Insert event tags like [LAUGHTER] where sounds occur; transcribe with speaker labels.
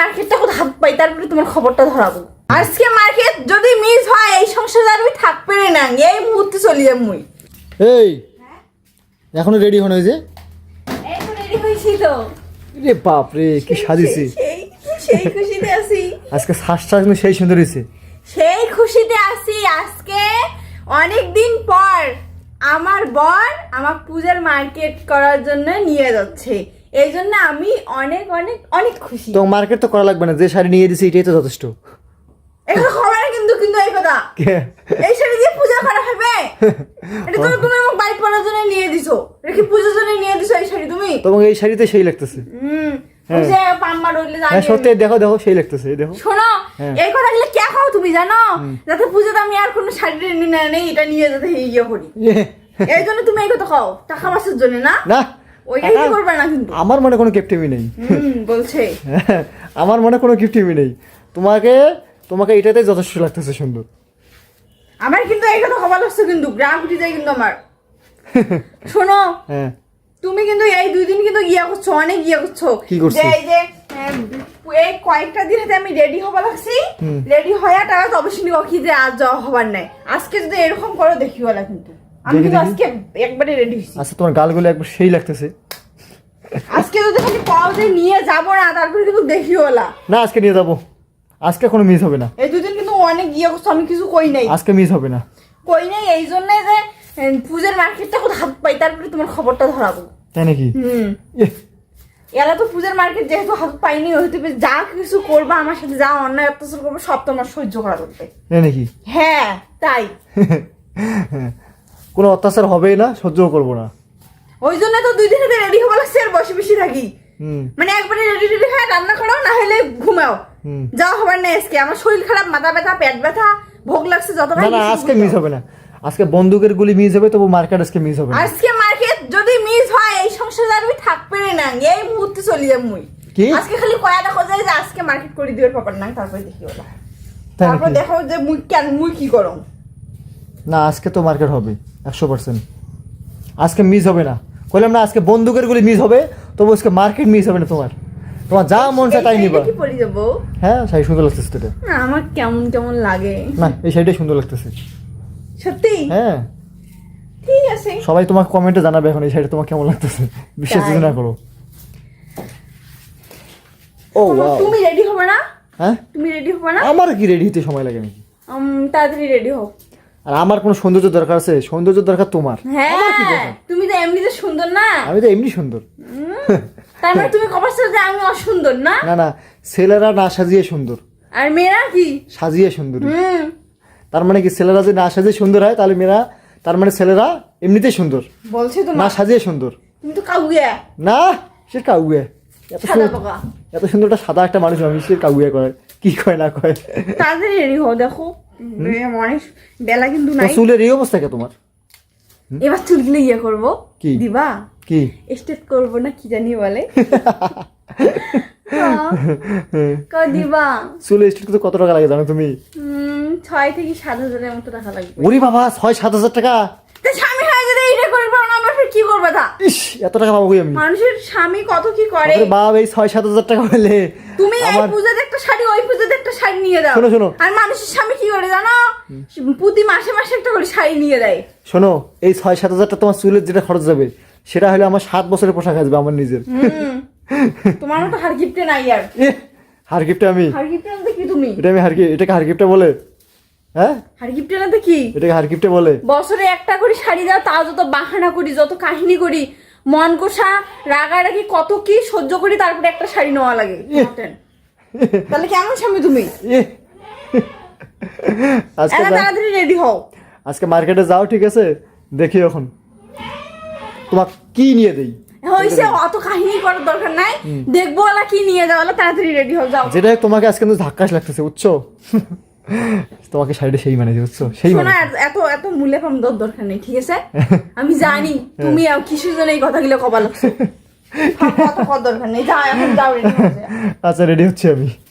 Speaker 1: মার্কেটটা কোথাও হাত পাই তারপরে তোমার খবরটা ধরাবো। আজকে মার্কেট যদি মিস হয় এই সংসারে আর আমি থাকবে না। এই মুহূর্তে চলে যাব মুই।
Speaker 2: এই এখনও রেডি হন
Speaker 1: এই তো রেডি হয়েছি তো।
Speaker 2: রে বাপ রে কি সাজিছি
Speaker 1: সেই সেই খুশিতে আছি।
Speaker 2: আজকে শ্বাসটা কিন্তু সেই সুন্দর হয়েছে।
Speaker 1: সেই খুশিতে আছি। আজকে অনেক দিন পর আমার বর আমার পূজার মার্কেট করার জন্য নিয়ে যাচ্ছে। এই জন্য আমি অনেক অনেক অনেক খুশি।
Speaker 2: তো মার্কেট তো করা লাগবে না যে শাড়ি নিয়ে দিছি এটাই তো যথেষ্ট।
Speaker 1: এগুলো হবে না কিন্তু কিন্তু এই কথা। এই শাড়ি দিয়ে পূজা করা হবে? [LAUGHS] এটা তুমি তুমি আমার বাইক পরার জন্য নিয়ে দিছো। এটা কি পূজার জন্য নিয়ে দিছো এই শাড়ি তুমি?
Speaker 2: তোমাকে এই শাড়িতে সেই লাগতেছে।
Speaker 1: হুম।
Speaker 2: হ্যাঁ। হ্যাঁ সত্যি দেখো দেখো সেই লাগতেছে দেখো।
Speaker 1: শোনো
Speaker 2: হ্যাঁ।
Speaker 1: এই কথাগুলো কে খাও তুমি জানো? যাতে পুজোতে আমি আর কোনো শাড়ি নেই এটা নিয়ে যাতে ইয়ে। করি এই জন্য তুমি এই কথা খাও টাকা বাঁচার জন্য না?
Speaker 2: না।
Speaker 1: ওইটাই কি করবে না কিন্তু।
Speaker 2: আমার মনে কোনো গিফটিমি নেই।
Speaker 1: বলছে। [LAUGHS]
Speaker 2: আমার মনে কোনো গিফটিমি নেই। তোমাকে তোমাকে এটাতেই যথেষ্ট লাগতেছে সুন্দর।
Speaker 1: আমার কিন্তু কথা খবর লাগছে কিন্তু গ্রাম উঠে যায় কিন্তু আমার। [LAUGHS] শোনো
Speaker 2: হ্যাঁ।
Speaker 1: তুমি কিন্তু এই দুই দিন কিন্তু ইয়ে করছ অনেক ইয়ে করছ।
Speaker 2: কি করছি?
Speaker 1: এই যে এই কয়েকটা দিন হাতে আমি রেডি হবা লাগছি। রেডি হয়ে টাকা তো অবশ্যই কি যে আজ যাওয়া হবার নাই। আজকে যদি এরকম করো দেখি বলা কিন্তু। আমি আজকে একবারে রেডি হয়েছি।
Speaker 2: আচ্ছা তোমার গালগুলো একবার সেই লাগতেছে।
Speaker 1: আজকে যদি খালি পাওয়াতে নিয়ে যাব না তারপরে কিন্তু দেখি বলা
Speaker 2: না আজকে নিয়ে যাব। আজকে কোনো মিস হবে না।
Speaker 1: এই দুদিন কিন্তু অনেক ইয়ে করছ আমি কিছু কই নাই।
Speaker 2: আজকে মিস হবে না।
Speaker 1: কই নাই এই জন্যে যে পূজার মার্কেটটা কোথাও হাত পাই তারপরে তোমার খবরটা ধরাবো।
Speaker 2: তাই নাকি?
Speaker 1: হুম। এলা তো পূজার মার্কেট যেহেতু হাত পাইনি হইতে পারে যা কিছু করবা আমার সাথে যা অন্যায় অত্যাচার করবে সব তোমার সহ্য করা
Speaker 2: তাই নাকি?
Speaker 1: হ্যাঁ তাই। [LAUGHS]
Speaker 2: কোনো অত্যাচার হবেই না সহ্যও করব না।
Speaker 1: ওই জন্য তো দুই দিন রেডি হব লাগছে আর বসে বেশি থাকি। মানে একবারে রেডি রেডি হয়ে রান্না করো না হলে ঘুমাও।
Speaker 2: হুম।
Speaker 1: যা হবার নেই আজকে। আমার শরীর খারাপ মাথা ব্যথা পেট ব্যথা ভোগ লাগছে যত
Speaker 2: না না আজকে মিস হবে না। আজকে বন্দুকের গুলি মিস হবে তবু মার্কেট আজকে মিস হবে
Speaker 1: আজকে মার্কেট যদি মিস হয় এই সংসারে আর আমি থাকবে না এই মুহূর্তে চলে যাব মুই।
Speaker 2: কি?
Speaker 1: আজকে খালি কয়া দেখো যায় যে আজকে মার্কেট করে দিবে পাপার না তারপরে দেখি ওলা তারপর দেখো যে মুই কেন মুই কি করম?
Speaker 2: না আজকে তো মার্কেট হবে। একশো পার্সেন্ট আজকে মিস হবে না। কইলাম না আজকে বন্দুকের গুলি মিস হবে তবু আজকে মার্কেট মিস হবে না তোমার। তোমার যা মন চায় তাই নিবা। হ্যাঁ শাড়ি সুন্দর লাগতেছে
Speaker 1: না আমার কেমন কেমন লাগে।
Speaker 2: না এই শাড়িটাই সুন্দর লাগতেছে।
Speaker 1: সত্যি?
Speaker 2: হ্যাঁ।
Speaker 1: ঠিক আছে।
Speaker 2: সবাই তোমার কমেন্টে জানাবে এখন এই শাড়িটা তোমার কেমন লাগতেছে। বিশ্বাস না করো। ও ওয়াও
Speaker 1: তুমি রেডি হবে না?
Speaker 2: হ্যাঁ?
Speaker 1: তুমি রেডি হবে না?
Speaker 2: আমার কি রেডি হতে সময় লাগে নাকি?
Speaker 1: তাড়াতাড়ি রেডি হও।
Speaker 2: আর আমার কোনো সৌন্দর্য দরকার আছে? সৌন্দর্য দরকার তোমার।
Speaker 1: হ্যাঁ তুমি তো এমনিতে সুন্দর না?
Speaker 2: আমি তো এমনি সুন্দর।
Speaker 1: তার মানে তুমি কবার আমি অসুন্দর না?
Speaker 2: না না ছেলেরা না সাজিয়ে সুন্দর।
Speaker 1: আর মেয়েরা কি?
Speaker 2: সাজিয়ে সুন্দর। তার মানে কি ছেলেরা যদি না সাজিয়ে সুন্দর হয় তাহলে মেয়েরা তার মানে ছেলেরা এমনিতেই সুন্দর।
Speaker 1: বলছে তো
Speaker 2: না সাজিয়ে সুন্দর।
Speaker 1: তুমি তো কাউয়া।
Speaker 2: না সে কাউয়ে। এত সুন্দর এত সুন্দর একটা সাদা একটা মানুষ আমি সে কাউয়ে করে কি কয় না কয়।
Speaker 1: তাড়াতাড়ি রেডি হও দেখো। অনেক বেলা কিন্তু নাই।
Speaker 2: চুলের এই অবস্থা কে তোমার?
Speaker 1: এবার চুলগুলো ইয়ে করব।
Speaker 2: কি?
Speaker 1: দিবা?
Speaker 2: কি?
Speaker 1: স্টেট করব না কি জানি বলে। [LAUGHS] দিবা?
Speaker 2: চুলে স্টিল করতে কত টাকা লাগে জানো তুমি?
Speaker 1: ছয় থেকে সাত হাজারের মতো টাকা লাগবে।
Speaker 2: ওরে বাবা ছয় সাত হাজার টাকা?
Speaker 1: স্বামী হয় যদি এইটা করবে না কি করবে তা?
Speaker 2: ইস এত টাকা পাবো আমি?
Speaker 1: মানুষের স্বামী কত কি করে?
Speaker 2: বাবা এই ছয় সাত হাজার টাকা হলে
Speaker 1: তুমি এই পূজাতে একটা শাড়ি ওই পূজাতে একটা শাড়ি নিয়ে দাও।
Speaker 2: শোনো, শোনো।
Speaker 1: আর মানুষের স্বামী কি করে জানো? প্রতি মাসে মাসে একটা করে শাড়ি নিয়ে দেয়।
Speaker 2: শোনো এই ছয় সাত হাজারটা তোমার চুলের যেটা খরচ যাবে সেটা হলে আমার সাত বছরের পোশাক আসবে আমার নিজের।
Speaker 1: তোমার মতো হার গিফটে নাই আর।
Speaker 2: হার গিফটে আমি?
Speaker 1: হার গিফটে আনতে কি তুমি?
Speaker 2: এটা আমি হার গিফট এটাকে হার গিফটে বলে। হ্যাঁ?
Speaker 1: হার গিফটে আনতে কি?
Speaker 2: এটাকে হার গিফটে বলে।
Speaker 1: বছরে একটা করে শাড়ি দাও তাও যত বাহানা করি যত কাহিনী করি মন কষা রাগারাগি কত কি সহ্য করি তারপরে একটা শাড়ি নেওয়া লাগে। তাহলে কেমন স্বামী তুমি?
Speaker 2: আজকে
Speaker 1: তাড়াতাড়ি রেডি হও।
Speaker 2: আজকে মার্কেটে যাও ঠিক আছে? দেখি এখন। তোমার কি নিয়ে দেই?
Speaker 1: হয়েছে অত কাহিনী করার দরকার নাই। দেখব ওলা কি নিয়ে যাও ওলা তাড়াতাড়ি রেডি হও যাও।
Speaker 2: যেটা তোমাকে আজকে কিন্তু ধাক্কাস লাগতেছে বুঝছ? তোমাকে শাড়িটা সেই মানেছে বুঝছ? সেই মানে।
Speaker 1: এত এত মূল্যে পাম দরকার নেই ঠিক আছে? আমি জানি তুমি আর কিসের জন্য এই কথাগুলো কবা লাগছে? [LAUGHS]
Speaker 2: আচ্ছা রেডি হচ্ছি আমি।